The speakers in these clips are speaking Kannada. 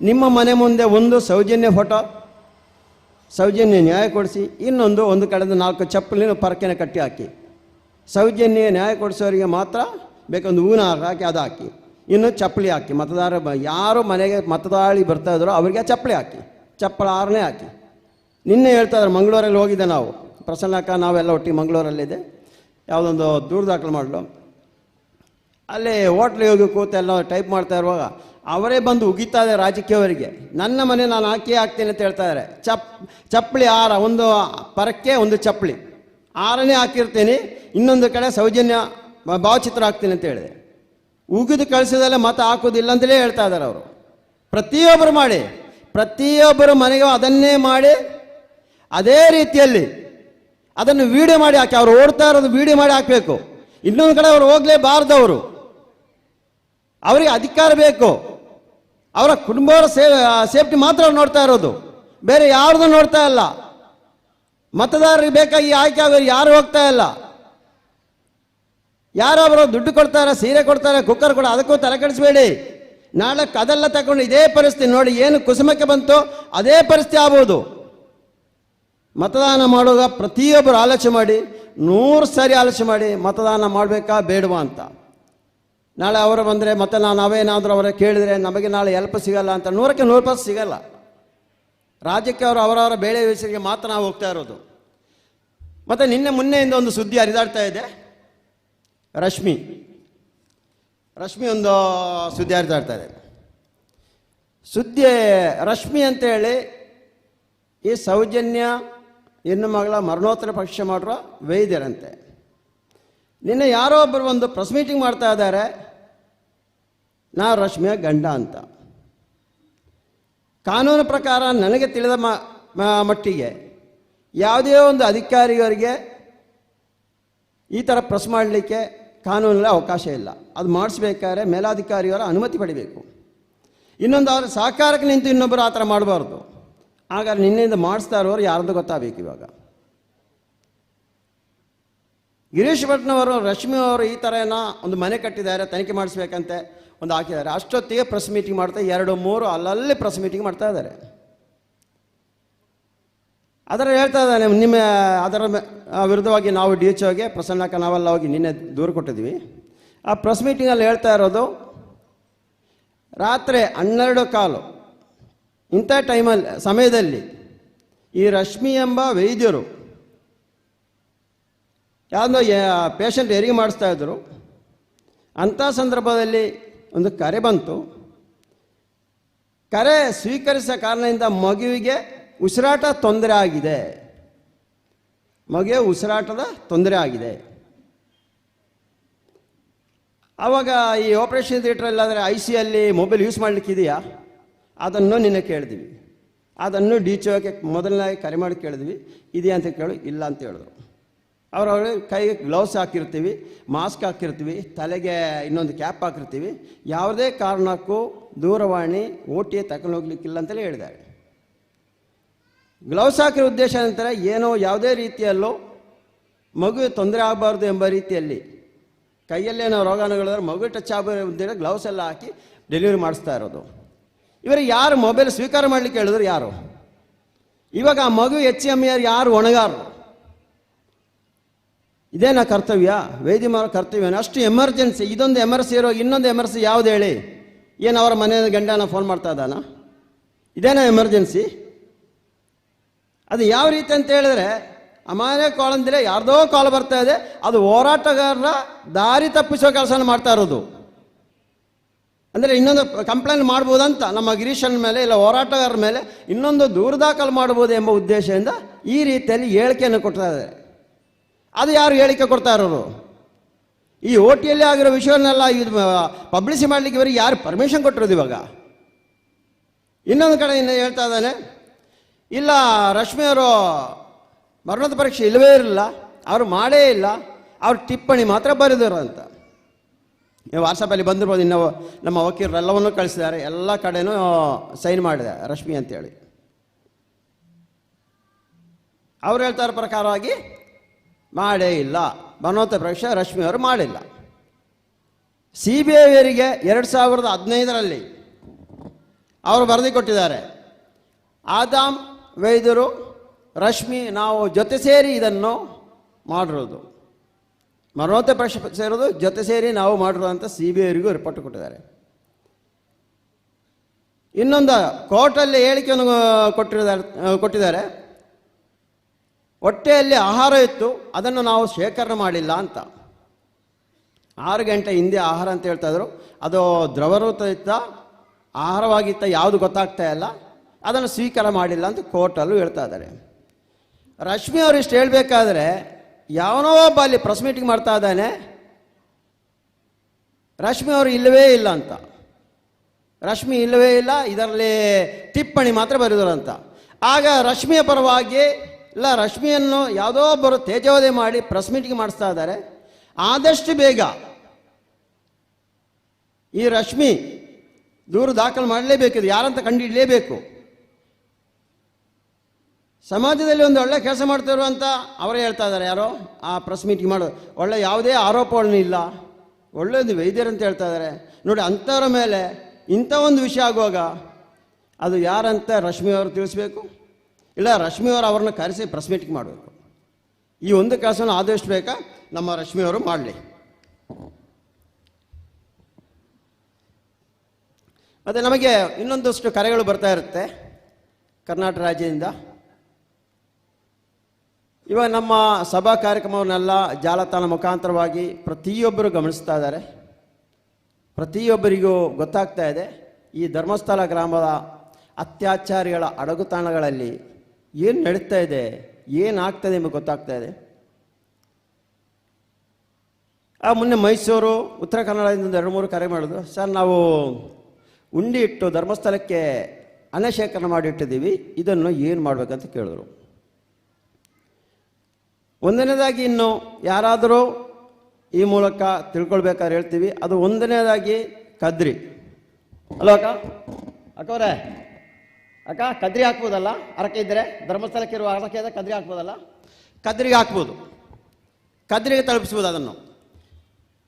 ನಿಮ್ಮ ಮನೆ ಮುಂದೆ ಒಂದು ಸೌಜನ್ಯ ಫೋಟೋ, ಸೌಜನ್ಯ ನ್ಯಾಯ ಕೊಡಿಸಿ, ಇನ್ನೊಂದು ಒಂದು ಕಡೆದ ನಾಲ್ಕು ಚಪ್ಪಲಿನ ಪರಕೆನ ಕಟ್ಟಿ ಹಾಕಿ. ಸೌಜನ್ಯ ನ್ಯಾಯ ಕೊಡಿಸೋರಿಗೆ ಮಾತ್ರ ಬೇಕೊಂದು ಹೂವಿನ ಹಾಕಿ, ಅದು ಹಾಕಿ. ಇನ್ನು ಚಪ್ಪಲಿ ಹಾಕಿ. ಮತದಾರ ಯಾರು ಮನೆಗೆ ಮತದಾಳಿ ಬರ್ತಾ ಇದ್ರೋ ಅವರಿಗೆ ಚಪ್ಪಲಿ ಹಾಕಿ. ಚಪ್ಪಲ ಆರನೇ ಹಾಕಿ. ನಿನ್ನೆ ಹೇಳ್ತಾ ಇದ್ದಾರೆ ಮಂಗಳೂರಲ್ಲಿ ಹೋಗಿದ್ದೆ ನಾವು. ಪ್ರಸನ್ನಕ್ಕ ನಾವೆಲ್ಲ ಒಟ್ಟಿಗೆ ಮಂಗಳೂರಲ್ಲಿದೆ ಯಾವುದೊಂದು ದೂರ ದಾಖಲು ಮಾಡಲು. ಅಲ್ಲಿ ಹೋಟ್ಲಿಗೆ ಹೋಗಿ ಕೂತು ಎಲ್ಲ ಟೈಪ್ ಮಾಡ್ತಾ ಇರುವಾಗ ಅವರೇ ಬಂದು ಉಗಿತಾ ಇದೆ ರಾಜಕೀಯವರಿಗೆ. ನನ್ನ ಮನೆ ನಾನು ಹಾಕಿ ಹಾಕ್ತೇನೆ ಅಂತ ಹೇಳ್ತಾ ಇದ್ದಾರೆ. ಚಪ್, ಚಪ್ಪಲಿ ಆರ ಒಂದು ಪರಕ್ಕೆ, ಒಂದು ಚಪ್ಪಲಿ. ಆರನೇ ಹಾಕಿರ್ತೀನಿ, ಇನ್ನೊಂದು ಕಡೆ ಸೌಜನ್ಯ ಭಾವಚಿತ್ರ ಹಾಕ್ತೀನಿ ಅಂತ ಹೇಳಿದೆ. ಉಗಿದು ಕಳಿಸಿದಲ್ಲೇ ಮತ ಹಾಕೋದಿಲ್ಲ ಅಂತಲೇ ಹೇಳ್ತಾ ಇದ್ದಾರೆ ಅವರು. ಪ್ರತಿಯೊಬ್ಬರು ಮಾಡಿ, ಪ್ರತಿಯೊಬ್ಬರು ಮನೆಗೆ ಅದನ್ನೇ ಮಾಡಿ, ಅದೇ ರೀತಿಯಲ್ಲಿ ಅದನ್ನು ವಿಡಿಯೋ ಮಾಡಿ ಹಾಕಿ, ಅವ್ರು ಓಡ್ತಾ ಇರೋದು ವಿಡಿಯೋ ಮಾಡಿ ಹಾಕಬೇಕು. ಇನ್ನೊಂದು ಕಡೆ ಅವರು ಹೋಗಲೇಬಾರ್ದವರು ಅವರಿಗೆ ಅಧಿಕಾರ ಬೇಕು. ಅವರ ಕುಟುಂಬವರ ಸೇ ಸೇಫ್ಟಿ ಮಾತ್ರ ನೋಡ್ತಾ ಇರೋದು. ಬೇರೆ ಯಾರ್ದು ನೋಡ್ತಾ ಇಲ್ಲ. ಮತದಾರರಿಗೆ ಬೇಕಾಗಿ ಆಯ್ಕೆ ಆಗೋರು ಯಾರು ಹೋಗ್ತಾ ಇಲ್ಲ. ಯಾರೊಬ್ಬರು ದುಡ್ಡು ಕೊಡ್ತಾರೆ, ಸೀರೆ ಕೊಡ್ತಾರೆ, ಕುಕ್ಕರ್ ಕೊಡ, ಅದಕ್ಕೂ ತಲೆ ಕೆಡಿಸ್ಬೇಡಿ. ನಾಳೆ ಅದೆಲ್ಲ ತಗೊಂಡು ಇದೇ ಪರಿಸ್ಥಿತಿ ನೋಡಿ ಏನು ಕುಸುಮಕ್ಕೆ ಬಂತು ಅದೇ ಪರಿಸ್ಥಿತಿ ಆಗ್ಬೋದು. ಮತದಾನ ಮಾಡುವಾಗ ಪ್ರತಿಯೊಬ್ಬರು ಆಲೋಚನೆ ಮಾಡಿ, ನೂರು ಸಾರಿ ಆಲೋಚನೆ ಮಾಡಿ ಮತದಾನ ಮಾಡಬೇಕಾ ಬೇಡವಾ ಅಂತ. ನಾಳೆ ಅವರು ಬಂದರೆ ಮತ್ತೆ ನಾನು ನಾವೇನಾದರೂ ಅವರ ಕೇಳಿದರೆ ನಮಗೆ ನಾಳೆ ಎಲ್ಪ ಸಿಗಲ್ಲ ಅಂತ. ನೂರಕ್ಕೆ ನೂರು ರೂಪಾಯಿ ಸಿಗಲ್ಲ. ರಾಜ್ಯಕ್ಕೆ ಅವರು ಅವರವರ ಬೇಳೆ ವಿಷಯಕ್ಕೆ ಮಾತ್ರ ನಾವು ಹೋಗ್ತಾ ಇರೋದು. ಮತ್ತು ನಿನ್ನೆ ಮೊನ್ನೆಯಿಂದ ಒಂದು ಸುದ್ದಿ ಹರಿದಾಡ್ತಾ ಇದೆ. ರಶ್ಮಿ. ರಶ್ಮಿ ಒಂದು ಸುದ್ದಿ ಹರಿದಾಡ್ತಾ ಇದೆ. ಸುದ್ದಿ ರಶ್ಮಿ ಅಂತೇಳಿ ಈ ಸೌಜನ್ಯ ಹೆಣ್ಣು ಮಗಳ ಮರಣೋತ್ತರ ಪರೀಕ್ಷೆ ಮಾಡಿರೋ ವೈದ್ಯರಂತೆ. ನಿನ್ನೆ ಯಾರೋ ಒಬ್ಬರು ಒಂದು ಪ್ರೆಸ್ ಮೀಟಿಂಗ್ ಮಾಡ್ತಾ ಇದ್ದಾರೆ. ನಾ ರಶ್ಮಿಯ ಗಂಡ ಅಂತ. ಕಾನೂನು ಪ್ರಕಾರ ನನಗೆ ತಿಳಿದ ಮಟ್ಟಿಗೆ ಯಾವುದೇ ಒಂದು ಅಧಿಕಾರಿಯವರಿಗೆ ಈ ಥರ ಪ್ರೆಸ್ ಮಾಡಲಿಕ್ಕೆ ಕಾನೂನಲ್ಲಿ ಅವಕಾಶ ಇಲ್ಲ. ಅದು ಮಾಡಿಸ್ಬೇಕಾದ್ರೆ ಮೇಲಾಧಿಕಾರಿಯವರ ಅನುಮತಿ ಪಡಿಬೇಕು. ಇನ್ನೊಂದು ಅವ್ರ ಸಹಕಾರಕ್ಕೆ ನಿಂತು ಇನ್ನೊಬ್ಬರು ಆ ಥರ ಮಾಡಬಾರ್ದು. ಆಗ ನಿನ್ನೆಯಿಂದ ಮಾಡಿಸ್ತಾ ಇರೋರು ಯಾರ್ದು ಗೊತ್ತಾಗಬೇಕು ಇವಾಗ. ಗಿರೀಶ್ ಭಟ್ನವರು, ರಶ್ಮಿ ಅವರು ಈ ಥರ ಏನೋ ಒಂದು ಮನೆ ಕಟ್ಟಿದ್ದಾರೆ, ತನಿಖೆ ಮಾಡಿಸ್ಬೇಕಂತೆ. ಒಂದು ಹಾಕಿದ್ದಾರೆ ಅಷ್ಟೊತ್ತಿಗೆ ಪ್ರೆಸ್ ಮೀಟಿಂಗ್ ಮಾಡ್ತಾ, ಎರಡು, ಮೂರು, ಅಲ್ಲಲ್ಲಿ ಪ್ರೆಸ್ ಮೀಟಿಂಗ್ ಮಾಡ್ತಾ ಇದ್ದಾರೆ. ಅದರ ಹೇಳ್ತಾ ಇದ್ದಾನೆ, ನಿಮ್ಮ, ಅದರ ವಿರುದ್ಧವಾಗಿ ನಾವು ಡಿ ಎಚ್ ಓಗೆ ಪ್ರಸನ್ನ ನಾವೆಲ್ಲ ಹೋಗಿ ನಿನ್ನೆ ದೂರು ಕೊಟ್ಟಿದ್ವಿ. ಆ ಪ್ರೆಸ್ ಮೀಟಿಂಗಲ್ಲಿ ಹೇಳ್ತಾ ಇರೋದು, ರಾತ್ರಿ ಹನ್ನೆರಡು ಕಾಲು, ಇಂಥ ಟೈಮಲ್ಲಿ ಸಮಯದಲ್ಲಿ ಈ ರಶ್ಮಿ ಎಂಬ ವೈದ್ಯರು, ಯಾವುದೋ ಪೇಷಂಟ್ ಹೆರಿಗೆ ಮಾಡಿಸ್ತಾ ಇದ್ದರು ಅಂಥ ಸಂದರ್ಭದಲ್ಲಿ ಒಂದು ಕರೆ ಬಂತು. ಕರೆ ಸ್ವೀಕರಿಸಿದ ಕಾರಣದಿಂದ ಮಗುವಿಗೆ ಉಸಿರಾಟ ತೊಂದರೆ ಆಗಿದೆ. ಮಗುವೆ ಉಸಿರಾಟದ ತೊಂದರೆ ಆಗಿದೆ. ಆವಾಗ ಈ ಆಪರೇಷನ್ ಥಿಯೇಟ್ರಲ್ಲಾದರೆ ಐ ಸಿ ಅಲ್ಲಿ ಮೊಬೈಲ್ ಯೂಸ್ ಮಾಡಲಿಕ್ಕೆ ಇದೆಯಾ? ಅದನ್ನು ನಿನ್ನೆ ಕೇಳಿದ್ವಿ. ಅದನ್ನು ಡಿ ಚಿ ಮೊದಲನೇ ಕರೆ ಮಾಡಿ ಕೇಳಿದ್ವಿ. ಇದೆಯಾ ಅಂತ ಕೇಳು, ಇಲ್ಲ ಅಂತ ಹೇಳಿದ್ರು. ಅವ್ರವ್ರ ಕೈಗೆ ಗ್ಲೌಸ್ ಹಾಕಿರ್ತೀವಿ ಮಾಸ್ಕ್ ಹಾಕಿರ್ತೀವಿ, ತಲೆಗೆ ಇನ್ನೊಂದು ಕ್ಯಾಪ್ ಹಾಕಿರ್ತೀವಿ. ಯಾವುದೇ ಕಾರಣಕ್ಕೂ ದೂರವಾಣಿ ಓ ಟಿ ತಗೊಂಡು ಹೋಗ್ಲಿಕ್ಕಿಲ್ಲ ಅಂತಲೇ ಹೇಳಿದ್ದಾರೆ. ಗ್ಲೌಸ್ ಹಾಕಿರೋ ಉದ್ದೇಶ ನಂತರ ಏನೋ ಯಾವುದೇ ರೀತಿಯಲ್ಲೂ ಮಗುವಿಗೆ ತೊಂದರೆ ಆಗಬಾರ್ದು ಎಂಬ ರೀತಿಯಲ್ಲಿ ಕೈಯಲ್ಲೇನೋ ರೋಗಾಣುಗಳಿದ್ರೆ ಮಗು ಟಚ್ ಆಗಬಾರ್ದು ಗ್ಲೌಸ್ ಎಲ್ಲ ಹಾಕಿ ಡೆಲಿವರಿ ಮಾಡಿಸ್ತಾ ಇರೋದು. ಇವರು ಯಾರು ಮೊಬೈಲ್ ಸ್ವೀಕಾರ ಮಾಡಲಿಕ್ಕೆ ಹೇಳಿದ್ರು ಯಾರು? ಇವಾಗ ಆ ಮಗು ಎಚ್ ಎಂ ಆರ್ ಯಾರು ಹೊಣೆಗಾರರು ಇದೇನಾ ಕರ್ತವ್ಯ? ವೇದಿ ಮಾಡೋ ಕರ್ತವ್ಯ ಅಷ್ಟು ಎಮರ್ಜೆನ್ಸಿ ಇದೊಂದು ಎಮರ್ಸಿ ಇರೋ ಇನ್ನೊಂದು ಎಮರ್ಸಿ ಯಾವ್ದು ಹೇಳಿ? ಏನು ಅವರ ಮನೆಯ ಗಂಡನ ಫೋನ್ ಮಾಡ್ತಾ ಇದ್ದಾನ? ಇದೇನಾ ಎಮರ್ಜೆನ್ಸಿ ಅದು ಯಾವ ರೀತಿ ಅಂತ ಹೇಳಿದ್ರೆ ಅಮಾನ್ಯ ಕಾಲ್ ಅಂದರೆ ಯಾರ್ದೋ ಕಾಲ್ ಬರ್ತಾ ಇದೆ, ಅದು ಹೋರಾಟಗಾರರ ದಾರಿ ತಪ್ಪಿಸೋ ಕೆಲಸನ ಮಾಡ್ತಾ ಇರೋದು. ಅಂದರೆ ಇನ್ನೊಂದು ಕಂಪ್ಲೇಂಟ್ ಮಾಡ್ಬೋದಂತ, ನಮ್ಮ ಗಿರೀಶನ ಮೇಲೆ ಇಲ್ಲ ಹೋರಾಟಗಾರರ ಮೇಲೆ ಇನ್ನೊಂದು ದೂರು ದಾಖಲು ಮಾಡ್ಬೋದು ಎಂಬ ಉದ್ದೇಶದಿಂದ ಈ ರೀತಿಯಲ್ಲಿ ಹೇಳಿಕೆಯನ್ನು ಕೊಡ್ತಾ ಅದು ಯಾರು ಹೇಳಿಕೆ ಕೊಡ್ತಾ ಇರೋರು? ಈ ಟಿಯಲ್ಲಿ ಆಗಿರೋ ವಿಷಯವನ್ನೆಲ್ಲ ಇದು ಪಬ್ಲಿಸಿ ಮಾಡಲಿಕ್ಕೆ ಇವರಿಗೆ ಯಾರು ಪರ್ಮಿಷನ್ ಕೊಟ್ಟಿರೋದು ಇವಾಗ? ಇನ್ನೊಂದು ಕಡೆ ಇನ್ನು ಹೇಳ್ತಾ ಇದ್ದಾನೆ, ಇಲ್ಲ ರಶ್ಮಿಯವರು ಮರಣದ ಪರೀಕ್ಷೆ ಇಲ್ಲವೇ ಇರಲಿಲ್ಲ, ಅವರು ಮಾಡೇ ಇಲ್ಲ, ಅವ್ರ ಟಿಪ್ಪಣಿ ಮಾತ್ರ ಬರೆದರು ಅಂತ. ವಾಟ್ಸಪ್ಪಲ್ಲಿ ಬಂದಿರ್ಬೋದು, ಇನ್ನು ನಮ್ಮ ವಕೀಲರೆಲ್ಲವನ್ನೂ ಕಳಿಸಿದ್ದಾರೆ, ಎಲ್ಲ ಕಡೆನೂ ಸೈನ್ ಮಾಡಿದೆ ರಶ್ಮಿ ಅಂತೇಳಿ. ಅವ್ರು ಹೇಳ್ತಾರ ಪ್ರಕಾರವಾಗಿ ಮಾಡೇ ಇಲ್ಲ. ಮನೋತ ರಶ್ಮಿ ಅವರು ಮಾಡಿಲ್ಲ. ಸಿ ಬಿ ಐವರಿಗೆ ಎರಡು ಸಾವಿರದ ಹದಿನೈದರಲ್ಲಿ ಅವರು ಬರೆದು ಕೊಟ್ಟಿದ್ದಾರೆ. ಆದಾಮ್ ವೈದ್ಯರು, ರಶ್ಮಿ ನಾವು ಜೊತೆ ಸೇರಿ ಇದನ್ನು ಮಾಡಿರೋದು. ಮರಣೋತ್ತರ ಪರೀಕ್ಷೆ ಸೇರೋದು, ಜೊತೆ ಸೇರಿ ನಾವು ಮಾಡಿರೋದು ಅಂತ ಸಿ ಬಿ ಐರಿಗೂ ರಿಪೋರ್ಟ್ ಕೊಟ್ಟಿದ್ದಾರೆ. ಇನ್ನೊಂದು ಕೋರ್ಟಲ್ಲಿ ಹೇಳಿಕೆಯನ್ನು ಕೊಟ್ಟಿದ್ದಾರೆ ಕೊಟ್ಟಿದ್ದಾರೆ. ಹೊಟ್ಟೆಯಲ್ಲಿ ಆಹಾರ ಇತ್ತು, ಅದನ್ನು ನಾವು ಶೇಖರಣೆ ಮಾಡಿಲ್ಲ ಅಂತ. ಆರು ಗಂಟೆ ಹಿಂದೆ ಆಹಾರ ಅಂತ ಹೇಳ್ತಾಯಿದ್ರು ಅದು ದ್ರವರೂತ ಇತ್ತ ಆಹಾರವಾಗಿತ್ತ ಯಾವುದು ಗೊತ್ತಾಗ್ತಾ ಇಲ್ಲ. ಅದನ್ನು ಸ್ವೀಕಾರ ಮಾಡಿಲ್ಲ ಅಂತ ಕೋರ್ಟಲ್ಲೂ ಹೇಳ್ತಾ ಇದ್ದಾರೆ. ರಶ್ಮಿ ಅವರು ಇಷ್ಟು ಹೇಳಬೇಕಾದ್ರೆ, ಯಾವನೋ ಒಬ್ಬ ಅಲ್ಲಿ ಪ್ರೆಸ್ ಮೀಟಿಂಗ್ ಮಾಡ್ತಾ ಇದ್ದಾನೆ. ರಶ್ಮಿ ಅವರು ಇಲ್ಲವೇ ಇಲ್ಲ ಅಂತ. ರಶ್ಮಿ ಇಲ್ಲವೇ ಇಲ್ಲ, ಇದರಲ್ಲಿ ಟಿಪ್ಪಣಿ ಮಾತ್ರ ಬರೆದರು ಅಂತ ಆಗ ರಶ್ಮಿಯ ಪರವಾಗಿ ಇಲ್ಲ ರಶ್ಮಿಯನ್ನು ಯಾವುದೋ ಒಬ್ಬರು ತೇಜೋದಯ ಮಾಡಿ ಪ್ರೆಸ್ ಮೀಟಿಂಗ್ ಮಾಡಿಸ್ತಾ ಇದ್ದಾರೆ. ಆದಷ್ಟು ಬೇಗ ಈ ರಶ್ಮಿ ದೂರು ದಾಖಲು ಮಾಡಲೇಬೇಕು. ಇದು ಯಾರಂತ ಕಂಡುಹಿಡಲೇಬೇಕು ಸಮಾಜದಲ್ಲಿ ಒಂದು ಒಳ್ಳೆ ಕೆಲಸ ಮಾಡ್ತಿರು ಅಂತ ಅವರೇ ಹೇಳ್ತಾ ಇದ್ದಾರೆ. ಯಾರೋ? ಆ ಪ್ರೆಸ್ ಮೀಟಿಂಗ್ ಮಾಡೋದು ಒಳ್ಳೆ ಯಾವುದೇ ಆರೋಪಗಳನ್ನು ಇಲ್ಲ. ಒಳ್ಳೆಯದು ವೈದ್ಯರು ಅಂತ ಹೇಳ್ತಾ ಇದ್ದಾರೆ. ನೋಡಿ, ಅಂಥವ್ರ ಮೇಲೆ ಇಂಥ ಒಂದು ವಿಷಯ ಆಗುವಾಗ ಅದು ಯಾರಂತ ರಶ್ಮಿ ಅವರು ತಿಳಿಸ್ಬೇಕು? ಇಲ್ಲ, ರಶ್ಮಿ ಅವರು ಅವ್ರನ್ನ ಕರೆಸಿ ಪ್ರೆಸ್ ಮೀಟಿಂಗ್ ಮಾಡಬೇಕು. ಈ ಒಂದು ಕೆಲಸನ ಆದಷ್ಟು ಬೇಕಾ ನಮ್ಮ ರಶ್ಮಿ ಅವರು ಮಾಡಲಿ. ಮತ್ತು ನಮಗೆ ಇನ್ನೊಂದಷ್ಟು ಕರೆಗಳು ಬರ್ತಾ ಇರುತ್ತೆ, ಕರ್ನಾಟಕ ರಾಜ್ಯದಿಂದ. ಇವಾಗ ನಮ್ಮ ಸಭಾ ಕಾರ್ಯಕ್ರಮವನ್ನೆಲ್ಲ ಜಾಲತಾಣ ಮುಖಾಂತರವಾಗಿ ಪ್ರತಿಯೊಬ್ಬರು ಗಮನಿಸ್ತಾ ಇದ್ದಾರೆ. ಪ್ರತಿಯೊಬ್ಬರಿಗೂ ಗೊತ್ತಾಗ್ತಾ ಇದೆ, ಈ ಧರ್ಮಸ್ಥಳ ಗ್ರಾಮದ ಅತ್ಯಾಚಾರಿಗಳ ಅಡಗುತಾಣಗಳಲ್ಲಿ ಏನು ನಡೀತಾ ಇದೆ? ಏನಾಗ್ತದೆ ನಿಮಗೆ ಗೊತ್ತಾಗ್ತಾ ಇದೆ? ಆ, ಮೊನ್ನೆ ಮೈಸೂರು, ಉತ್ತರ ಕನ್ನಡದಿಂದ ಎರಡು ಮೂರು ಕರೆ ಮಾಡಿದ್ರು. ಸರ್, ನಾವು ಉಂಡಿ ಇಟ್ಟು ಧರ್ಮಸ್ಥಳಕ್ಕೆ ಹಣ ಶೇಖರಣೆ ಮಾಡಿಟ್ಟಿದ್ದೀವಿ ಇದನ್ನು ಏನು ಮಾಡಬೇಕಂತ ಕೇಳಿದ್ರು. ಒಂದನೇದಾಗಿ ಇನ್ನು ಯಾರಾದರೂ ಈ ಮೂಲಕ ತಿಳ್ಕೊಳ್ಬೇಕಾದ್ರೆ ಹೇಳ್ತೀವಿ. ಅದು ಒಂದನೇದಾಗಿ ಕದ್ರಿ. ಅಲೋ ಅಕ್ಕ? ಅಕ್ಕವ್ರೆ? ಅಕ್ಕ, ಕದ್ರಿ ಹಾಕ್ಬೋದಲ್ಲ? ಅರಕೆ ಇದ್ದರೆ ಧರ್ಮಸ್ಥಳಕ್ಕೆ ಇರುವ ಅರಕೆ ಇದ್ದರೆ ಕದ್ರಿ ಹಾಕ್ಬೋದಲ್ಲ? ಕದ್ರಿಗೆ ಹಾಕ್ಬೋದು. ಕದ್ರಿಗೆ ತಲುಪಿಸ್ಬೋದು ಅದನ್ನು.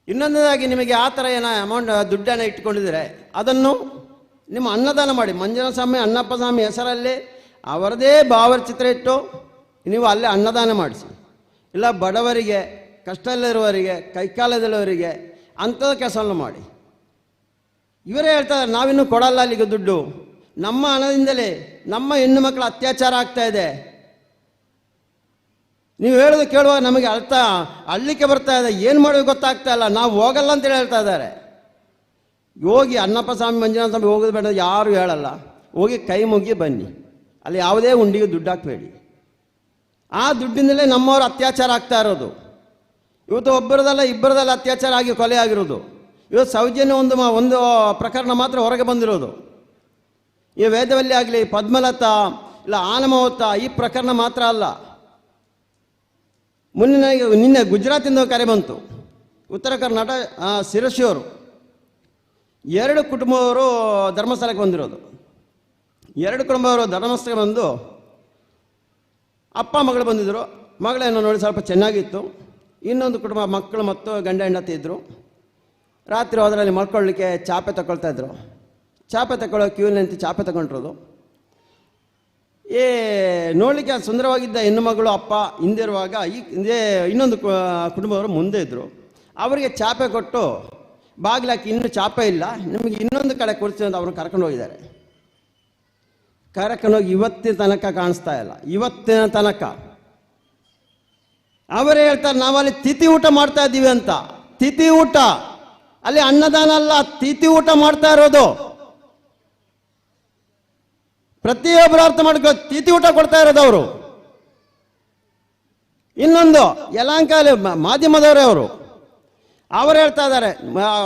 ಇನ್ನೊಂದಾಗಿ ನಿಮಗೆ ಆ ಥರ ಏನೋ ಅಮೌಂಟ್ ದುಡ್ಡನ್ನು ಇಟ್ಕೊಂಡಿದ್ರೆ ಅದನ್ನು ನಿಮ್ಮ ಅನ್ನದಾನ ಮಾಡಿ. ಮಂಜುನಾಥ ಸ್ವಾಮಿ ಅಣ್ಣಪ್ಪ ಸ್ವಾಮಿ ಹೆಸರಲ್ಲಿ ಅವರದೇ ಭಾವಚಿತ್ರ ಇಟ್ಟು ನೀವು ಅಲ್ಲೇ ಅನ್ನದಾನ ಮಾಡಿಸಿ. ಇಲ್ಲ, ಬಡವರಿಗೆ, ಕಷ್ಟದಲ್ಲಿರುವವರಿಗೆ, ಕೈಕಾಲದಲ್ಲಿರುವವರಿಗೆ ಅಂಥದ್ದು ಕೆಲಸವನ್ನು ಮಾಡಿ. ಇವರೇ ಹೇಳ್ತಾರೆ ನಾವಿನ್ನೂ ಕೊಡಲ್ಲ ಅಲ್ಲಿಗೆ ದುಡ್ಡು. ನಮ್ಮ ಹಣದಿಂದಲೇ ನಮ್ಮ ಹೆಣ್ಣು ಮಕ್ಕಳ ಅತ್ಯಾಚಾರ ಆಗ್ತಾ ಇದೆ. ನೀವು ಹೇಳೋದು ಕೇಳುವಾಗ ನಮಗೆ ಅರ್ಥ, ಅಳ್ಳಿಕೆ ಬರ್ತಾ ಇದೆ. ಏನು ಮಾಡೋದು ಗೊತ್ತಾಗ್ತಾ ಇಲ್ಲ. ನಾವು ಹೋಗಲ್ಲ ಅಂತೇಳಿ ಹೇಳ್ತಾ ಇದ್ದಾರೆ. ಹೋಗಿ ಅನ್ನಪ್ಪ ಸ್ವಾಮಿ ಮಂಜುನಾಥ ಸ್ವಾಮಿ ಹೋಗೋದು ಬೇಡ ಯಾರು ಹೇಳಲ್ಲ. ಹೋಗಿ ಕೈ ಮುಗಿ ಬನ್ನಿ. ಅಲ್ಲಿ ಯಾವುದೇ ಉಂಡಿಗೆ ದುಡ್ಡು ಹಾಕಬೇಡಿ. ಆ ದುಡ್ಡಿಂದಲೇ ನಮ್ಮವರು ಅತ್ಯಾಚಾರ ಆಗ್ತಾ ಇರೋದು. ಇವತ್ತು ಒಬ್ಬರದಲ್ಲ ಇಬ್ಬರದಲ್ಲ ಅತ್ಯಾಚಾರ ಆಗಿ ಕೊಲೆ ಆಗಿರೋದು. ಇವತ್ತು ಸೌಜನ್ಯ ಒಂದು ಒಂದು ಪ್ರಕರಣ ಮಾತ್ರ ಹೊರಗೆ ಬಂದಿರೋದು. ಈ ವೇದವಲ್ಲಿ ಆಗಲಿ, ಪದ್ಮಲತಾ ಇಲ್ಲ ಆನಮವತ ಈ ಪ್ರಕರಣ ಮಾತ್ರ ಅಲ್ಲ. ಮುಂದಿನ ನಿನ್ನೆ ಗುಜರಾತಿಂದ ಕರೆ ಬಂತು. ಉತ್ತರ ಕರ್ನಾಟಕ ಶಿರಸಿಯವರು ಎರಡು ಕುಟುಂಬವರು ಧರ್ಮಸ್ಥಳಕ್ಕೆ ಬಂದಿರೋದು. ಎರಡು ಕುಟುಂಬವರು ಧರ್ಮಸ್ಥಳಕ್ಕೆ ಬಂದು ಅಪ್ಪ, ಮಗಳು ಬಂದಿದ್ದರು. ಮಗಳೇನೋ ನೋಡಿ ಸ್ವಲ್ಪ ಚೆನ್ನಾಗಿತ್ತು. ಇನ್ನೊಂದು ಕುಟುಂಬ, ಮಕ್ಕಳು ಮತ್ತು ಗಂಡ, ಹೆಂಡತಿ ಇದ್ದರು. ರಾತ್ರಿ ಹೋದ್ರಲ್ಲಿ ಮಲ್ಕೊಳ್ಳಿಕ್ಕೆ ಚಾಪೆ ತಗೊಳ್ತಾ ಇದ್ರು. ಚಾಪೆ ತಗೊಳ್ಳೋ ಕ್ಯೂ ನಿಂತು ಚಾಪೆ ತಗೊಂಡಿರೋದು. ಏ, ನೋಡಲಿಕ್ಕೆ ಸುಂದರವಾಗಿದ್ದ ಹೆಣ್ಣು ಮಗಳು ಅಪ್ಪ ಹಿಂದಿರುವಾಗ ಈ ಹಿಂದೆ ಇನ್ನೊಂದು ಕುಟುಂಬದವರು ಮುಂದೆ ಇದ್ದರು ಅವರಿಗೆ ಚಾಪೆ ಕೊಟ್ಟು ಬಾಗಿಲಾಕಿ ಇನ್ನೂ ಚಾಪೆ ಇಲ್ಲ, ನಿಮಗೆ ಇನ್ನೊಂದು ಕಡೆ ಕೊಡ್ತೀವಿ ಅಂತ ಅವ್ರನ್ನ ಕರ್ಕೊಂಡು ಹೋಗಿದ್ದಾರೆ. ಕರ್ಕೊಂಡೋಗಿ ಇವತ್ತಿನ ತನಕ ಕಾಣಿಸ್ತಾ ಇಲ್ಲ, ಇವತ್ತಿನ ತನಕ. ಅವರೇ ಹೇಳ್ತಾರೆ, ನಾವಲ್ಲಿ ತಿಥಿ ಊಟ ಮಾಡ್ತಾ ಇದ್ದೀವಿ ಅಂತ. ತಿಥಿ ಊಟ. ಅಲ್ಲಿ ಅನ್ನದಾನ ಅಲ್ಲ, ತಿಥಿ ಊಟ ಮಾಡ್ತಾ ಇರೋದು. ಪ್ರತಿಯೊಬ್ಬರು ಅರ್ಥ ಮಾಡ್ಕೋ ತಿಥಿ ಊಟ ಕೊಡ್ತಾ ಇರೋದು ಅವರು. ಇನ್ನೊಂದು ಯಲಾಂಕಾಲಿ ಮಾಧ್ಯಮದವರೇ ಅವರು. ಅವರು ಹೇಳ್ತಾ ಇದ್ದಾರೆ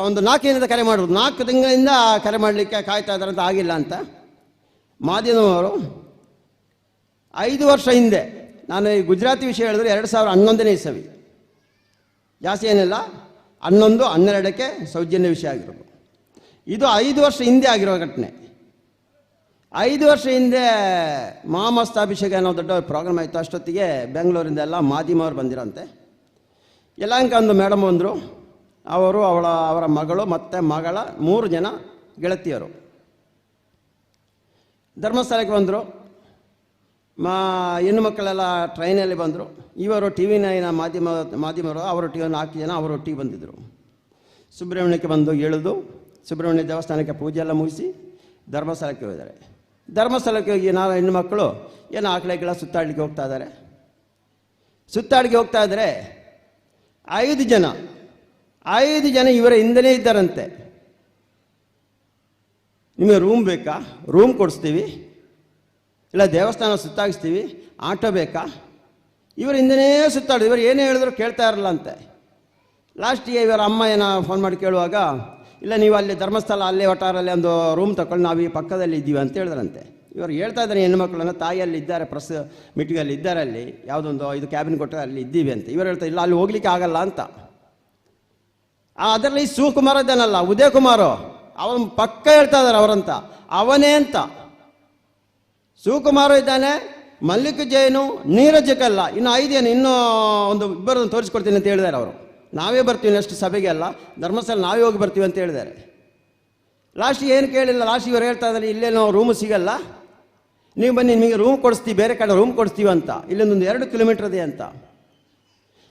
ಒಂದು ನಾಲ್ಕು ದಿನದ ಕರೆ ಮಾಡೋದು, ನಾಲ್ಕು ತಿಂಗಳಿಂದ ಕರೆ ಮಾಡಲಿಕ್ಕೆ ಕಾಯ್ತಾ ಇದ್ದಾರೆ ಅಂತ ಆಗಿಲ್ಲ ಅಂತ. ಮಾಧ್ಯಮದವರು, ಐದು ವರ್ಷ ಹಿಂದೆ, ನಾನು ಈ ಗುಜರಾತಿ ವಿಷಯ ಹೇಳಿದ್ರೆ ಎರಡು ಸಾವಿರ ಹನ್ನೊಂದನೇ ಇಸವಿ. ಜಾಸ್ತಿ ಏನಿಲ್ಲ, ಹನ್ನೊಂದು, ಹನ್ನೆರಡಕ್ಕೆ ಸೌಜನ್ಯ ವಿಷಯ ಆಗಿರೋದು. ಇದು ಐದು ವರ್ಷ ಹಿಂದೆ ಆಗಿರೋ ಘಟನೆ. ಐದು ವರ್ಷ ಹಿಂದೆ ಮಹಾಮಸ್ತಾಭಿಷೇಕ ಅನ್ನೋ ದೊಡ್ಡ ಪ್ರೋಗ್ರಾಮ್ ಆಯಿತು. ಅಷ್ಟೊತ್ತಿಗೆ ಬೆಂಗಳೂರಿಂದ ಎಲ್ಲ ಮಾಧ್ಯಮವ್ರು ಬಂದಿರಂತೆ. ಯಲಾಂಕ ಒಂದು ಮೇಡಮ್ ಬಂದರು. ಅವರು ಅವಳ, ಅವರ ಮಗಳು ಮತ್ತು ಮಗಳ ಮೂರು ಜನ ಗೆಳತಿಯರು. ಧರ್ಮಸ್ಥಳಕ್ಕೆ ಬಂದರು. ಮಾ, ಹೆಣ್ಣು ಮಕ್ಕಳೆಲ್ಲ ಟ್ರೈನಲ್ಲಿ ಬಂದರು. ಇವರು ಟಿ ವಿ ನೈನ ಮಾಧ್ಯಮ, ಮಾಧ್ಯಮರು ಅವರೊಟ್ಟಿಗೆ ಒಂದು ನಾಲ್ಕು ಜನ ಅವರು ಟಿ ಬಂದಿದ್ದರು ಸುಬ್ರಹ್ಮಣ್ಯಕ್ಕೆ ಬಂದು ಇಳಿದು ಸುಬ್ರಹ್ಮಣ್ಯ ದೇವಸ್ಥಾನಕ್ಕೆ ಪೂಜೆ ಎಲ್ಲ ಮುಗಿಸಿ ಧರ್ಮಸ್ಥಳಕ್ಕೆ ಹೋಗಿದ್ದಾರೆ ಧರ್ಮಸ್ಥಳಕ್ಕೆ ಹೋಗಿ ನಾವು ಹೆಣ್ಣು ಮಕ್ಕಳು, ಏನು ಆಕಳೆಗಳ ಸುತ್ತಾಡಲಿಕ್ಕೆ ಹೋಗ್ತಾ ಇದ್ದಾರೆ. ಸುತ್ತಾಡಿಗೆ ಹೋಗ್ತಾ ಇದ್ದರೆ ಐದು ಜನ ಐದು ಜನ ಇವರ ಹಿಂದೆನೇ ಇದ್ದಾರಂತೆ. ನಿಮಗೆ ರೂಮ್ ಬೇಕಾ? ರೂಮ್ ಕೊಡಿಸ್ತೀವಿ. ಇಲ್ಲ, ದೇವಸ್ಥಾನ ಸುತ್ತಾಗಿಸ್ತೀವಿ ಆಟೋ ಬೇಕಾ? ಇವರ ಹಿಂದನೇ ಸುತ್ತಾಡೋದು ಇವರು ಏನೇ ಹೇಳಿದ್ರು ಕೇಳ್ತಾ ಇರಲ್ಲ ಅಂತೆ. ಲಾಸ್ಟಿಗೆ ಇವರ ಅಮ್ಮ ಏನೋ ಫೋನ್ ಮಾಡಿ ಕೇಳುವಾಗ ಇಲ್ಲ, ನೀವು ಅಲ್ಲಿ ಧರ್ಮಸ್ಥಳ, ಅಲ್ಲೇ ಒಟ್ಟಾರಲ್ಲಿ ಒಂದು ರೂಮ್ ತಗೊಂಡು ನಾವು ಈ ಪಕ್ಕದಲ್ಲಿ ಇದ್ದೀವಿ ಅಂತ ಹೇಳಿದ್ರಂತೆ. ಇವರು ಹೇಳ್ತಾ ಇದ್ದಾರೆ ಹೆಣ್ಮಕ್ಳನ್ನ ತಾಯಿಯಲ್ಲಿ ಇದ್ದಾರೆ, ಪ್ರೆಸ್, ಮೀಟಿಂಗಲ್ಲಿ ಇದ್ದಾರೆ ಅಲ್ಲಿ, ಯಾವುದೊಂದು ಇದು ಕ್ಯಾಬಿನ್ ಕೊಟ್ಟರೆ ಅಲ್ಲಿ ಇದ್ದೀವಿ ಅಂತ. ಇವರು ಹೇಳ್ತಾ, ಇಲ್ಲ, ಅಲ್ಲಿ ಹೋಗ್ಲಿಕ್ಕೆ ಆಗಲ್ಲ ಅಂತ. ಅದರಲ್ಲಿ ಶಿವಕುಮಾರ್ ಇದ್ದಾನಲ್ಲ, ಉದಯ ಕುಮಾರು, ಅವನು ಪಕ್ಕ ಹೇಳ್ತಾ ಇದ್ದಾರೆ ಅವರಂತ. ಅವನೇ ಅಂತ. ಶಿವಕುಮಾರು ಇದ್ದಾನೆ ಮಲ್ಲಿಕ ಜೈನು ನೀರಜ್ ಕಲ್ಲ ಇನ್ನು ಐದೇನು ಇನ್ನೂ ಒಂದು ಇಬ್ಬರನ್ನು ತೋರಿಸ್ಕೊಡ್ತೀನಿ ಅಂತ ಹೇಳಿದ್ದಾರೆ ಅವರು. ನಾವೇ ಬರ್ತೀವಿ ನೆಕ್ಸ್ಟ್ ಸಭೆಗೆ ಅಲ್ಲ, ಧರ್ಮಸ್ಥಳ ನಾವೇ ಹೋಗಿ ಬರ್ತೀವಿ ಅಂತ ಹೇಳಿದ್ದಾರೆ. ಲಾಸ್ಟ್ ಏನು ಕೇಳಿಲ್ಲ ಲಾಸ್ಟ್ ಇವರು ಹೇಳ್ತಾ ಇದ್ದಾರೆ, ಇಲ್ಲೇ ನಾವು ರೂಮ್ ಸಿಗಲ್ಲ. ನೀವು ಬನ್ನಿ, ನಿಮಗೆ ರೂಮ್ ಕೊಡಿಸ್ತೀವಿ, ಬೇರೆ ಕಡೆ ರೂಮ್ ಕೊಡಿಸ್ತೀವಿ ಅಂತ. ಇಲ್ಲೊಂದು ಎರಡು ಕಿಲೋಮೀಟರ್ ಇದೆ ಅಂತ.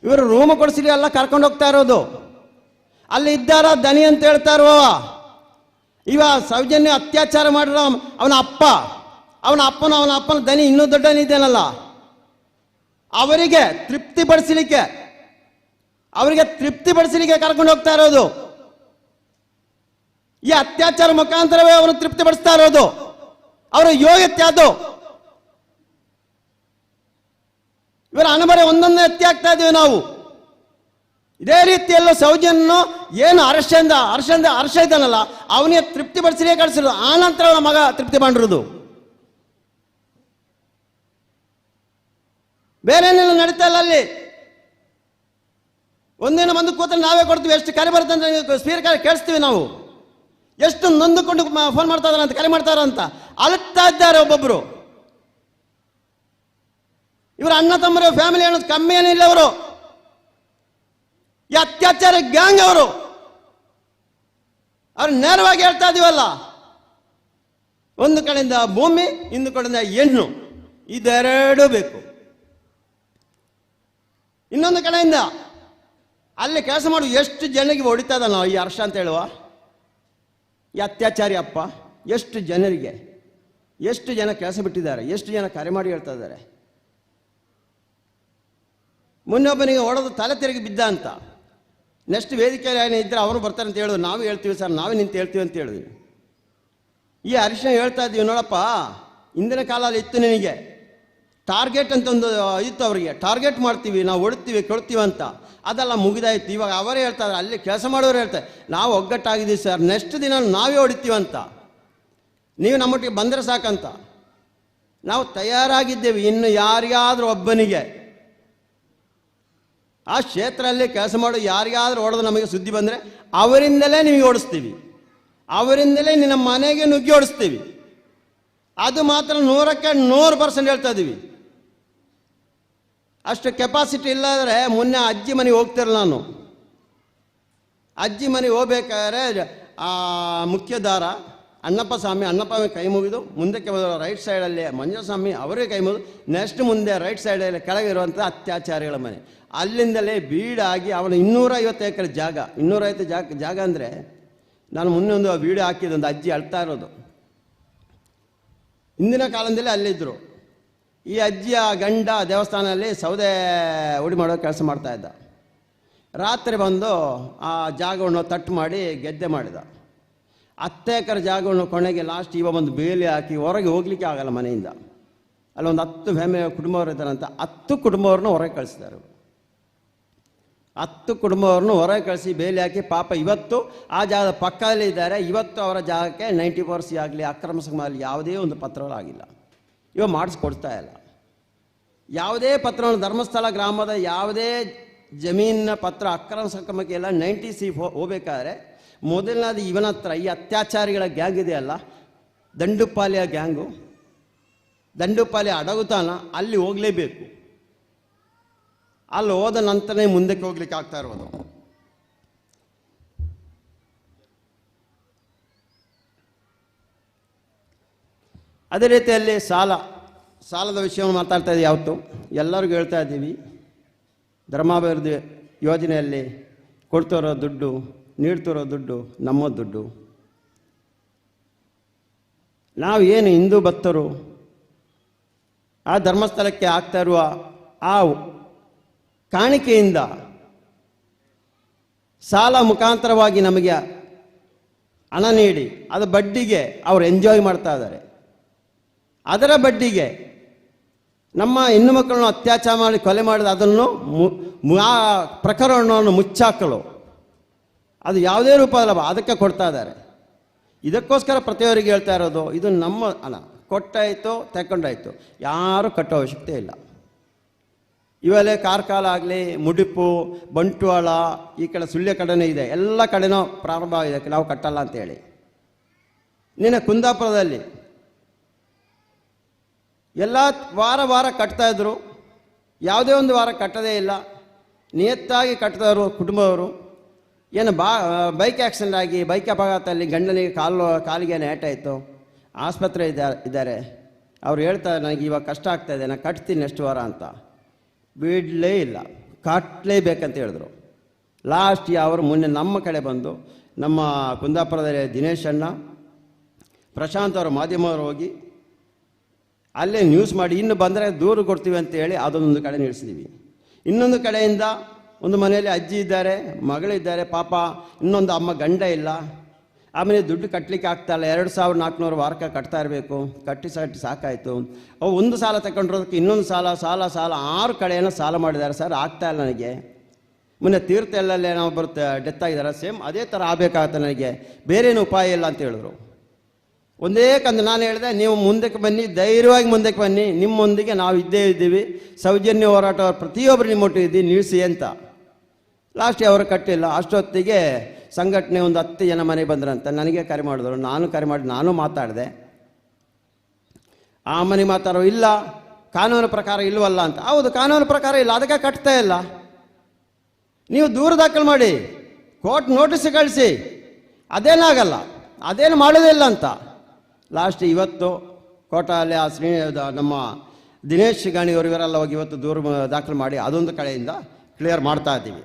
ಇವರು ರೂಮ್ ಕೊಡಿಸಿಲಿ ಎಲ್ಲ ಕರ್ಕೊಂಡು ಹೋಗ್ತಾ ಇರೋದು. ಅಲ್ಲಿ ಇದ್ದಾರ ದನಿ ಅಂತ ಹೇಳ್ತಾ ಇರುವ ಇವ ಸೌಜನ್ಯ ಅತ್ಯಾಚಾರ ಮಾಡಿರೋ ಅವನ ಅಪ್ಪ. ಅವನ ಅಪ್ಪನ ಅವನ ಅಪ್ಪನ ದನಿ ಇನ್ನೂ ದೊಡ್ಡನಿದ್ದೇನಲ್ಲ. ಅವರಿಗೆ ತೃಪ್ತಿಪಡಿಸಲಿಕ್ಕೆ ಅವರಿಗೆ ತೃಪ್ತಿಪಡಿಸಲಿಕ್ಕೆ ಕರ್ಕೊಂಡು ಹೋಗ್ತಾ ಇರೋದು. ಈ ಅತ್ಯಾಚಾರ ಮುಖಾಂತರವೇ ಅವರು ತೃಪ್ತಿ ಪಡಿಸ್ತಾ ಇರೋದು. ಅವರ ಯೋಗ್ಯತೆ ಅದು. ಇವರ ಅನುಭವ ಒಂದೊಂದೇ ಎತ್ತಿ ಆಗ್ತಾ ಇದೀವಿ ನಾವು. ಇದೇ ರೀತಿಯಲ್ಲೂ ಸೌಜನ್ಯನು ಏನು ಹರ್ಷದಿಂದ ಹರ್ಷದಿಂದ ಹರ್ಷ ಇದ್ದಾನಲ್ಲ ಅವನಿಗೆ ತೃಪ್ತಿ ಪಡಿಸಲೇ ಕಳಿಸಿರೋದು. ಆ ನಂತರ ಅವನ ಮಗ ತೃಪ್ತಿ ಮಾಡಿರೋದು. ಬೇರೆ ನಡೀತಾ ಇಲ್ಲ ಅಲ್ಲಿ. ಒಂದಿನ ಬಂದು ಕೂತ್ರೆ ನಾವೇ ಕೊಡ್ತೀವಿ. ಎಷ್ಟು ಕರೆ ಬರುತ್ತೆ ಅಂತ ಸ್ಪೀಕರ್ ಕೇಳಿಸ್ತೀವಿ ನಾವು. ಎಷ್ಟು ನೊಂದುಕೊಂಡು ಫೋನ್ ಮಾಡ್ತಾ ಇದಾರೆ ಅಂತ, ಕರೆ ಮಾಡ್ತಾರ ಅಂತ. ಅಳುತ್ತಾ ಇದ್ದಾರೆ ಒಬ್ಬೊಬ್ರು. ಇವರು ಅಣ್ಣ ತಮ್ಮರು ಫ್ಯಾಮಿಲಿ ಅನ್ನೋದು ಕಮ್ಮಿ ಏನಿಲ್ಲ ಅವರು ಈ ಅತ್ಯಾಚಾರ ಗ್ಯಾಂಗ್ ಅವರು. ಅವ್ರು ನೇರವಾಗಿ ಹೇಳ್ತಾ ಇದೀವಲ್ಲ. ಒಂದು ಕಡೆಯಿಂದ ಭೂಮಿ ಇನ್ನು ಕಡೆಯಿಂದ ಹೆಣ್ಣು. ಇದೆರಡೂ ಬೇಕು. ಇನ್ನೊಂದು ಕಡೆಯಿಂದ ಅಲ್ಲಿ ಕೆಲಸ ಮಾಡು, ಎಷ್ಟು ಜನರಿಗೆ ಹೊಡಿತಾ ಇದ್ದಾನೋ ಈ ಹರ್ಷ ಅಂತ ಹೇಳುವ? ಈ ಅತ್ಯಾಚಾರಿ ಅಪ್ಪ, ಎಷ್ಟು ಜನರಿಗೆ, ಎಷ್ಟು ಜನ ಕೆಲಸ ಬಿಟ್ಟಿದ್ದಾರೆ, ಎಷ್ಟು ಜನ ಕರೆ ಮಾಡಿ ಹೇಳ್ತಾ ಇದ್ದಾರೆ? ಮುನ್ನೊಬ್ಬನಿಗೆ ಹೊಡೆದು ತಲೆ ತಿರುಗಿ ಬಿದ್ದ ಅಂತ. ನೆಕ್ಸ್ಟ್ ವೇದಿಕೆಯಲ್ಲಿ ಏನೇ ಇದ್ದರೆ ಅವರು ಬರ್ತಾರೆ ಅಂತ ಹೇಳಿದ್ರು ನಾವು ಹೇಳ್ತೀವಿ ಸರ್, ನಾವೇ ನಿಂತು ಹೇಳ್ತೀವಿ ಅಂತ ಹೇಳಿದ್ವಿ ಈ ಅರಿಶಿನ ಹೇಳ್ತಾ ಇದ್ದೀವಿ ನೋಡಪ್ಪ, ಇಂದಿನ ಕಾಲದಲ್ಲಿ ಇತ್ತು ನಿನಗೆ. ಟಾರ್ಗೆಟ್ ಅಂತ ಒಂದು, ಇತ್ತು ಅವರಿಗೆ. ಟಾರ್ಗೆಟ್ ಮಾಡ್ತೀವಿ, ನಾವು ಹೊಡ್ತೀವಿ ಕೊಡ್ತೀವಿ ಅಂತ. ಅದೆಲ್ಲ ಮುಗಿದಾಯ್ತು. ಇವಾಗ ಅವರೇ ಹೇಳ್ತಾರೆ, ಅಲ್ಲಿ ಕೆಲಸ ಮಾಡೋರು ಹೇಳ್ತಾರೆ, ನಾವು ಒಗ್ಗಟ್ಟಾಗಿದ್ದೀವಿ ಸರ್ ನೆಕ್ಸ್ಟ್ ದಿನ ನಾವೇ ಹೊಡಿತೀವಂತ ನೀವು ನಮ್ಮೊಟ್ಟಿಗೆ ಬಂದರೆ ಸಾಕಂತ. ನಾವು ತಯಾರಾಗಿದ್ದೇವೆ, ಇನ್ನು ಯಾರಿಗಾದರೂ ಒಬ್ಬನಿಗೆ. ಆ ಕ್ಷೇತ್ರದಲ್ಲಿ ಕೆಲಸ ಮಾಡೋ ಯಾರಿಗಾದರೂ ಹೊಡೆದು ನಮಗೆ ಸುದ್ದಿ ಬಂದರೆ ಅವರಿಂದಲೇ ನಿಮಗೆ ಓಡಿಸ್ತೀವಿ. ಅವರಿಂದಲೇ ನಿನ್ನ ಮನೆಗೆ ನುಗ್ಗಿ ಓಡಿಸ್ತೀವಿ. ಅದು ಮಾತ್ರ ನೂರಕ್ಕೆ ನೂರು ಪರ್ಸೆಂಟ್ ಹೇಳ್ತಾ ಇದ್ದೀವಿ ಅಷ್ಟು ಕೆಪಾಸಿಟಿ ಇಲ್ಲಾದರೆ ಮೊನ್ನೆ ಅಜ್ಜಿ ಮನೆಗೆ ಹೋಗ್ತಿರಲ್ಲ ನಾನು. ಅಜ್ಜಿ ಮನೆಗೆ ಹೋಗ್ಬೇಕಾದ್ರೆ ಆ ಮುಖ್ಯದಾರ ಅಣ್ಣಪ್ಪ ಸ್ವಾಮಿ, ಅಣ್ಣಪ್ಪ ಕೈ ಮುಗಿದು ಮುಂದಕ್ಕೆ ಬಂದ ರೈಟ್ ಸೈಡಲ್ಲಿ ಮಂಜಸ್ವಾಮಿ ಅವರೇ ಕೈ ಮುಗಿದು ನೆಕ್ಸ್ಟ್ ಮುಂದೆ ರೈಟ್ ಸೈಡಲ್ಲಿ ಕೆಳಗಿರುವಂಥ ಅತ್ಯಾಚಾರಿಗಳ ಮನೆ. ಅಲ್ಲಿಂದಲೇ ಬೀಡಾಗಿ ಅವನು ಇನ್ನೂರೈವತ್ತು ಎಕರೆ ಜಾಗ. ಇನ್ನೂರೈವತ್ತು ಜಾಗ ಜಾಗ ಅಂದರೆ ನಾನು ಮೊನ್ನೆ ಒಂದು ವಿಡಿಯೋ ಹಾಕಿದ್ದು ಒಂದು ಅಜ್ಜಿ ಅಳ್ತಾ ಇರೋದು. ಹಿಂದಿನ ಕಾಲದಲ್ಲಿ ಅಲ್ಲಿದ್ದರು ಈ ಅಜ್ಜಿಯ ಗಂಡ ದೇವಸ್ಥಾನದಲ್ಲಿ ಸೌದೆ ಉಡಿ ಮಾಡೋ ಕೆಲಸ ಮಾಡ್ತಾ ಇದ್ದ. ರಾತ್ರಿ ಬಂದು ಆ ಜಾಗವನ್ನು ತಟ್ಟು ಮಾಡಿ ಗೆದ್ದೆ ಮಾಡಿದ. ಹತ್ತು ಎಕರೆ ಜಾಗವನ್ನು ಕೊನೆಗೆ ಲಾಸ್ಟ್ ಇವ ಒಂದು ಬೇಲಿ ಹಾಕಿ ಹೊರಗೆ ಹೋಗ್ಲಿಕ್ಕೆ ಆಗಲ್ಲ ಮನೆಯಿಂದ. ಅಲ್ಲೊಂದು ಹತ್ತು ಫ್ಯಾಮಿಲಿ ಕುಟುಂಬವರು ಇದ್ದಾರಂತ, ಹತ್ತು ಕುಟುಂಬವ್ರನ್ನ ಹೊರಗೆ ಕಳಿಸಿದ್ದಾರೆ. ಹತ್ತು ಕುಟುಂಬವ್ರನ್ನು ಹೊರಗೆ ಕಳಿಸಿ ಬೇಲಿ ಹಾಕಿ ಪಾಪ ಇವತ್ತು ಆ ಜಾಗದ ಪಕ್ಕದಲ್ಲಿ ಇದ್ದಾರೆ ಇವತ್ತು ಅವರ ಜಾಗಕ್ಕೆ ನೈಂಟಿ ಪರ್ಸಿ ಆಗಲಿ ಅಕ್ರಮ ಸಂಘದಲ್ಲಿ ಯಾವುದೇ ಒಂದು ಪತ್ರಗಳು ಆಗಿಲ್ಲ. ಇವ ಮಾಡಿಸ್ಕೊಡ್ತಾ ಇಲ್ಲ. ಯಾವುದೇ ಪತ್ರವನ್ನು ಧರ್ಮಸ್ಥಳ ಗ್ರಾಮದ ಯಾವುದೇ ಜಮೀನಿನ ಪತ್ರ ಅಕ್ರಮ ಸಂಕ್ರಮಕ್ಕೆ ಎಲ್ಲ ನೈಂಟಿ ಸಿ ಹೋಗ್ಬೇಕಾದ್ರೆ ಮೊದಲನೇದು ಇವನ ಹತ್ರ ಈ ಅತ್ಯಾಚಾರಿಗಳ ಗ್ಯಾಂಗ್ ಇದೆಯಲ್ಲ ದಂಡುಪಾಲಿಯ ಗ್ಯಾಂಗು. ದಂಡುಪಾಲಿ ಅಡಗುತಾನ ಅಲ್ಲಿ ಹೋಗಲೇಬೇಕು. ಅಲ್ಲಿ ಹೋದ ನಂತರನೇ ಮುಂದಕ್ಕೆ ಹೋಗ್ಲಿಕ್ಕೆ ಆಗ್ತಾ ಇರೋದು. ಅದೇ ರೀತಿಯಲ್ಲಿ ಸಾಲ, ಸಾಲದ ವಿಷಯವನ್ನು ಮಾತಾಡ್ತಾ ಇದ್ದೀವಿ ಯಾವತ್ತು. ಎಲ್ಲರಿಗೂ ಹೇಳ್ತಾ ಇದ್ದೀವಿ, ಧರ್ಮಾಭಿವೃದ್ಧಿ ಯೋಜನೆಯಲ್ಲಿ ಕೊಡ್ತಿರೋ ದುಡ್ಡು, ನೀಡ್ತಿರೋ ದುಡ್ಡು, ನಮ್ಮ ದುಡ್ಡು. ನಾವು ಏನು ಹಿಂದೂ ಭಕ್ತರು, ಆ ಧರ್ಮಸ್ಥಳಕ್ಕೆ ಆಗ್ತಾ ಇರುವ ಆ ಕಾಣಿಕೆಯಿಂದ ಸಾಲ ಮುಖಾಂತರವಾಗಿ ನಮಗೆ ಹಣ ನೀಡಿ, ಅದು ಬಡ್ಡಿಗೆ ಅವರು ಎಂಜಾಯ್ ಮಾಡ್ತಾ ಇದ್ದಾರೆ. ಅದರ ಬಡ್ಡಿಗೆ ನಮ್ಮ ಹೆಣ್ಣು ಮಕ್ಕಳನ್ನು ಅತ್ಯಾಚಾರ ಮಾಡಿ ಕೊಲೆ ಮಾಡಿದ ಅದನ್ನು ಆ ಪ್ರಕರಣವನ್ನು ಮುಚ್ಚಾಕಲು. ಅದು ಯಾವುದೇ ರೂಪ ಅಲ್ಲ ಅದಕ್ಕೆ ಕೊಡ್ತಾ ಇದ್ದಾರೆ. ಇದಕ್ಕೋಸ್ಕರ ಪ್ರತಿಯೊರಿಗೆ ಹೇಳ್ತಾ ಇರೋದು, ಇದು ನಮ್ಮ, ಅಲ್ಲ, ಕೊಟ್ಟಾಯಿತು ತಗೊಂಡಾಯ್ತು ಯಾರು ಕಟ್ಟೋ ಅವಶ್ಯಕತೆ ಇಲ್ಲ. ಇವೆಲ್ಲ ಕಾರ್ಕಾಲ ಆಗಲಿ, ಮುಡಿಪು, ಬಂಟ್ವಾಳ, ಈ ಕಡೆ ಸುಳ್ಯ ಕಡೆನೇ ಇದೆ. ಎಲ್ಲ ಕಡೆನೂ ಪ್ರಾರಂಭ ಆಗಿದೆ, ನಾವು ಕಟ್ಟಲ್ಲ ಅಂತೇಳಿ. ನಿನ್ನೆ ಕುಂದಾಪುರದಲ್ಲಿ ಎಲ್ಲ ವಾರ ವಾರ ಕಟ್ತಾ ಇದ್ರು. ಯಾವುದೇ ಒಂದು ವಾರ ಕಟ್ಟದೇ ಇಲ್ಲ. ನಿಯತ್ತಾಗಿ ಕಟ್ಟಿದವರು ಕುಟುಂಬವರು ಏನು ಬಾ, ಬೈಕ್ ಆಕ್ಸಿಡೆಂಟ್ ಆಗಿ, ಬೈಕ್ ಅಪಘಾತದಲ್ಲಿ ಗಂಡನಿಗೆ ಕಾಲು, ಕಾಲಿಗೆ ಏಟಾಯಿತು ಆಸ್ಪತ್ರೆ ಇದ್ದಾರೆ ಇದ್ದಾರೆ. ಅವ್ರು ಹೇಳ್ತಾರೆ, ನನಗೆ ಇವಾಗ ಕಷ್ಟ ಆಗ್ತಾ ಇದೆ, ನಾನು ಕಟ್ತೀನಿ ನೆಕ್ಸ್ಟ್ ವಾರ ಅಂತ. ಬಿಡಲೇ ಇಲ್ಲ. ಕಟ್ಟಲೇಬೇಕಂತ ಹೇಳಿದ್ರು. ಲಾಸ್ಟ್ ಅವರು ಮೊನ್ನೆ ನಮ್ಮ ಕಡೆ ಬಂದು, ನಮ್ಮ ಕುಂದಾಪುರದಲ್ಲಿ ದಿನೇಶ್ ಅಣ್ಣ, ಪ್ರಶಾಂತ್ ಅವರು ಮಾಧ್ಯಮವರು ಹೋಗಿ ಅಲ್ಲೇ ನ್ಯೂಸ್ ಮಾಡಿ, ಇನ್ನು ಬಂದರೆ ದೂರು ಕೊಡ್ತೀವಿ ಅಂತ ಹೇಳಿ ಅದೊಂದು ಕಡೆ ನಿಲ್ಲಿಸಿದ್ದೀವಿ ಇನ್ನೊಂದು ಕಡೆಯಿಂದ ಒಂದು ಮನೆಯಲ್ಲಿ ಅಜ್ಜಿ ಇದ್ದಾರೆ ಮಗಳಿದ್ದಾರೆ ಪಾಪ, ಇನ್ನೊಂದು ಅಮ್ಮ ಗಂಡ ಇಲ್ಲ. ಆಮೇಲೆ ದುಡ್ಡು ಕಟ್ಟಲಿಕ್ಕೆ ಆಗ್ತಾಯಿಲ್ಲ ಎರಡು ಸಾವಿರದ ನಾಲ್ಕುನೂರು ವಾರಕ್ಕೆ ಕಟ್ತಾ ಇರಬೇಕು, ಕಟ್ಟಿ ಸಟ್ಟಿ ಸಾಕಾಯಿತು. ಅವು ಒಂದು ಸಾಲ ತಗೊಂಡಿರೋದಕ್ಕೆ ಇನ್ನೊಂದು ಸಾಲ ಸಾಲ ಸಾಲ, ಆರು ಕಡೆಯನ್ನು ಸಾಲ ಮಾಡಿದ್ದಾರೆ ಸರ್, ಆಗ್ತಾ ಇಲ್ಲ ನನಗೆ. ಮೊನ್ನೆ ತೀರ್ಥ ಎಲ್ಲಲ್ಲೇ ನಾವು ಬರುತ್ತೆ ಡೆತ್ ಆಗಿದ್ದಾರೆ, ಸೇಮ್ ಅದೇ ಥರ ಆಗಬೇಕಾಗತ್ತೆ ನನಗೆ. ಬೇರೇನು ಉಪಾಯ ಇಲ್ಲ ಅಂತ ಹೇಳಿದ್ರು. ಒಂದೇ ಕಂದು ನಾನು ಹೇಳಿದೆ, ನೀವು ಮುಂದಕ್ಕೆ ಬನ್ನಿ, ಧೈರ್ಯವಾಗಿ ಮುಂದಕ್ಕೆ ಬನ್ನಿ, ನಿಮ್ಮೊಂದಿಗೆ ನಾವು ಇದ್ದೇ ಇದ್ದೀವಿ. ಸೌಜನ್ಯ ಹೋರಾಟ ಪ್ರತಿಯೊಬ್ಬರು ನಿಮ್ಮೊಟ್ಟು ಇದ್ದೀವಿ ನಿಲ್ಲಿಸಿ ಅಂತ. ಲಾಸ್ಟ್ ಅವರು ಕಟ್ಟಿಲ್ಲ. ಅಷ್ಟೊತ್ತಿಗೆ ಸಂಘಟನೆ ಒಂದು ಹತ್ತು ಜನ ಮನೆಗೆ ಬಂದ್ರಂತ. ನನಗೆ ಕರೆ ಮಾಡಿದ್ರು. ನಾನು ಕರೆ ಮಾಡಿ, ನಾನು ಮಾತಾಡಿದೆ. ಆ ಮನೆ ಮಾತಾಡೋ, ಇಲ್ಲ, ಕಾನೂನು ಪ್ರಕಾರ ಇಲ್ವಲ್ಲ ಅಂತ. ಹೌದು, ಕಾನೂನು ಪ್ರಕಾರ ಇಲ್ಲ, ಅದಕ್ಕೆ ಕಟ್ತಾ ಇಲ್ಲ. ನೀವು ದೂರ ದಾಖಲು ಮಾಡಿ, ಕೋರ್ಟ್ ನೋಟಿಸ್ ಕಳಿಸಿ. ಅದೇನಾಗಲ್ಲ, ಅದೇನು ಮಾಡೋದಿಲ್ಲ ಅಂತ. ಲಾಸ್ಟ್ ಇವತ್ತು ಕೋಟಾಲೆ ಆ ಶ್ರೀ ನಮ್ಮ ದಿನೇಶ್ ಗಾಣಿಯವರು ಇವರೆಲ್ಲ ಹೋಗಿ ಇವತ್ತು ದೂರು ದಾಖಲು ಮಾಡಿ ಅದೊಂದು ಕಡೆಯಿಂದ ಕ್ಲಿಯರ್ ಮಾಡ್ತಾ ಇದ್ದೀವಿ.